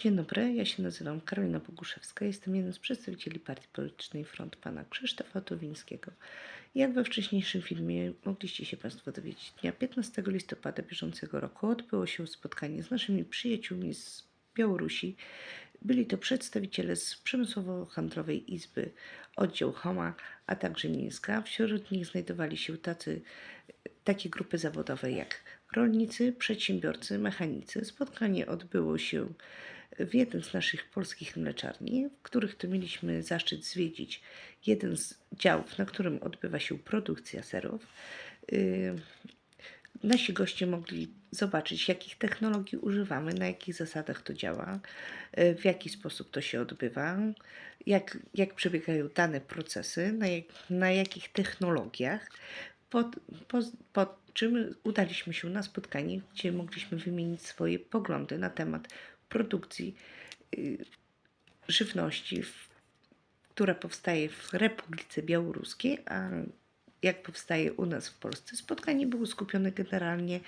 Dzień dobry, ja się nazywam Karolina Boguszewska. Jestem jednym z przedstawicieli partii politycznej Front pana Krzysztofa Tuwińskiego. Jak we wcześniejszym filmie mogliście się Państwo dowiedzieć, dnia 15 listopada bieżącego roku odbyło się spotkanie z naszymi przyjaciółmi z Białorusi. Byli to przedstawiciele z Przemysłowo-Handlowej Izby Oddział Homa, a także Mińska. Wśród nich znajdowali się tacy, takie grupy zawodowe jak rolnicy, przedsiębiorcy, mechanicy. Spotkanie odbyło się w jednym z naszych polskich mleczarni, w których to mieliśmy zaszczyt zwiedzić jeden z działów, na którym odbywa się produkcja serów. Yy, Nasi goście mogli zobaczyć, jakich technologii używamy, na jakich zasadach to działa, yy, w jaki sposób to się odbywa, jak, jak przebiegają dane procesy, na, jak, na jakich technologiach. Pod, po, po czym udaliśmy się na spotkanie, gdzie mogliśmy wymienić swoje poglądy na temat produkcji y, żywności, która powstaje w Republice Białoruskiej, a jak powstaje u nas w Polsce. Spotkanie było skupione generalnie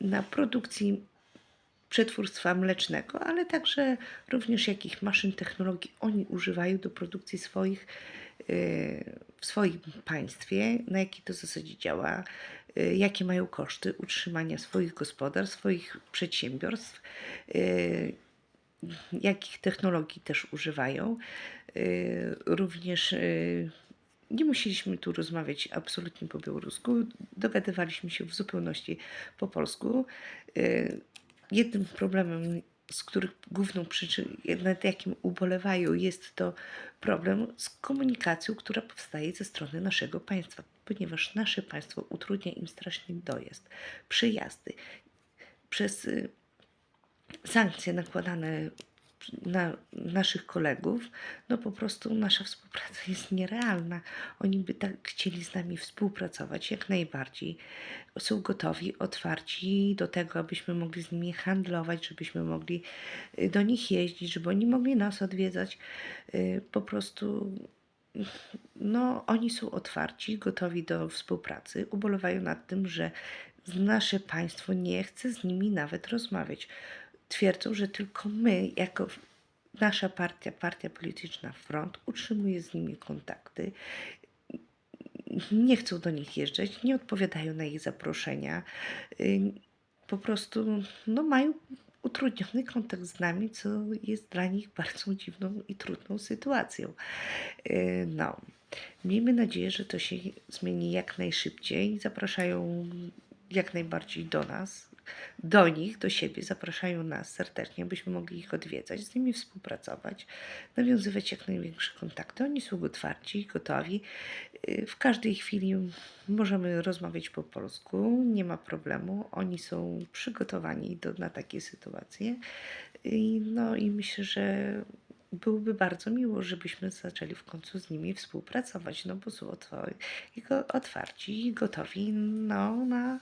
na produkcji przetwórstwa mlecznego, ale także również jakich maszyn technologii oni używają do produkcji swoich y, w swoim państwie, na jakiej to zasadzie działa, y, jakie mają koszty utrzymania swoich gospodarstw, swoich przedsiębiorstw, y, jakich technologii też używają. Również nie musieliśmy tu rozmawiać absolutnie po białorusku, dogadywaliśmy się w zupełności po polsku. Jednym problemem, z których główną przyczyną, nad jakim ubolewają, jest to problem z komunikacją, która powstaje ze strony naszego państwa, ponieważ nasze państwo utrudnia im strasznie dojazd, przejazdy. Przez y, sankcje nakładane na naszych kolegów, no po prostu nasza współpraca jest nierealna. Oni by tak chcieli z nami współpracować jak najbardziej. Są gotowi, otwarci do tego, abyśmy mogli z nimi handlować, żebyśmy mogli y, do nich jeździć, żeby oni mogli nas odwiedzać. Y, Po prostu no, oni są otwarci, gotowi do współpracy. Ubolewają nad tym, że nasze państwo nie chce z nimi nawet rozmawiać. Twierdzą, że tylko my, jako nasza partia, partia polityczna Front, utrzymuje z nimi kontakty. Nie chcą do nich jeżdżać, nie odpowiadają na ich zaproszenia. Po prostu no, mają utrudniony kontakt z nami, co jest dla nich bardzo dziwną i trudną sytuacją. No, miejmy nadzieję, że to się zmieni jak najszybciej. Zapraszają jak najbardziej do nas, do nich, do siebie, zapraszają nas serdecznie, byśmy mogli ich odwiedzać, z nimi współpracować, nawiązywać jak największe kontakty. Oni są otwarci, gotowi. Y, W każdej chwili możemy rozmawiać po polsku, nie ma problemu. Oni są przygotowani do, na takie sytuacje. I, no i myślę, że byłoby bardzo miło, żebyśmy zaczęli w końcu z nimi współpracować, no bo są otwarci i gotowi no, na,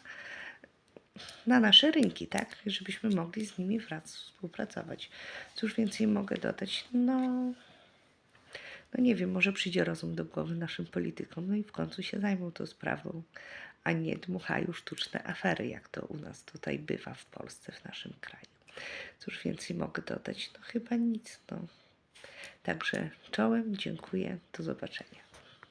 na nasze rynki, tak? Żebyśmy mogli z nimi współpracować. Cóż więcej mogę dodać? No, no nie wiem, może przyjdzie rozum do głowy naszym politykom, no i w końcu się zajmą tą sprawą, a nie dmuchają sztuczne afery, jak to u nas tutaj bywa w Polsce, w naszym kraju. Cóż więcej mogę dodać? No chyba nic, no. Także czołem, dziękuję, do zobaczenia.